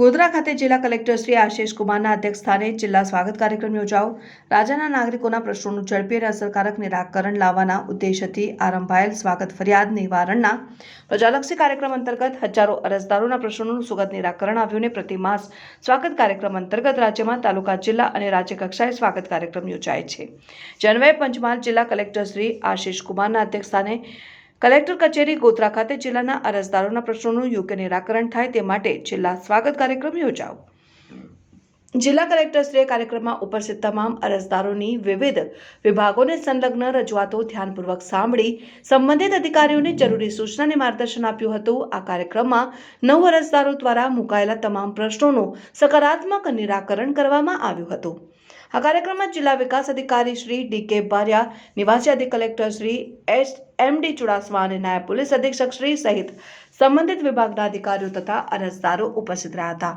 ગોધરા ખાતે જિલ્લા કલેક્ટર શ્રી આશિષ કુમારના અધ્યક્ષસ્થાને જિલ્લા સ્વાગત કાર્યક્રમ યોજાયો. રાજાના નાગરિકોના પ્રશ્નોનું ઝડપી અને અસરકારક નિરાકરણ લાવવાના ઉદ્દેશથી આરંભાયેલ સ્વાગત ફરિયાદ નિવારણના પ્રજાલક્ષી કાર્યક્રમ અંતર્ગત હજારો અરજદારોના પ્રશ્નોનું સુગત નિરાકરણ આવ્યું ને પ્રતિમાસ સ્વાગત કાર્યક્રમ અંતર્ગત રાજ્યમાં તાલુકા, જિલ્લા અને રાજ્ય કક્ષાએ સ્વાગત કાર્યક્રમ યોજાય છે. જનવય પંચમહાલ જિલ્લા કલેક્ટર શ્રી આશિષ કુમારના અધ્યક્ષસ્થાને કલેક્ટર કચેરી ગોધરા ખાતે જિલ્લાના અરજદારોના પ્રશ્નોનું યોગ્ય નિરાકરણ થાય તે માટે જિલ્લા સ્વાગત કાર્યક્રમ યોજાયો. જિલ્લા કલેક્ટરશ્રીએ કાર્યક્રમમાં ઉપસ્થિત તમામ અરજદારોની વિવિધ વિભાગોને સંલગ્ન રજૂઆતો ધ્યાનપૂર્વક સાંભળી, સંબંધિત અધિકારીઓને જરૂરી સૂચના અને માર્ગદર્શન આપ્યું હતું. આ કાર્યક્રમમાં નવ અરજદારો દ્વારા મુકાયેલા તમામ પ્રશ્નોનું સકારાત્મક નિરાકરણ કરવામાં આવ્યું હતું. આ કાર્યક્રમમાં જિલ્લા વિકાસ અધિકારી શ્રી ડી કે બારિયા નિવાસી અધિક collector Shri S M D Chudasama અને નાયબ પોલીસ અધિક્ષક શ્રી સહિત સંબંધિત વિભાગના અધિકારીઓ તથા અરજદારો ઉપસ્થિત રહ્યા હતા.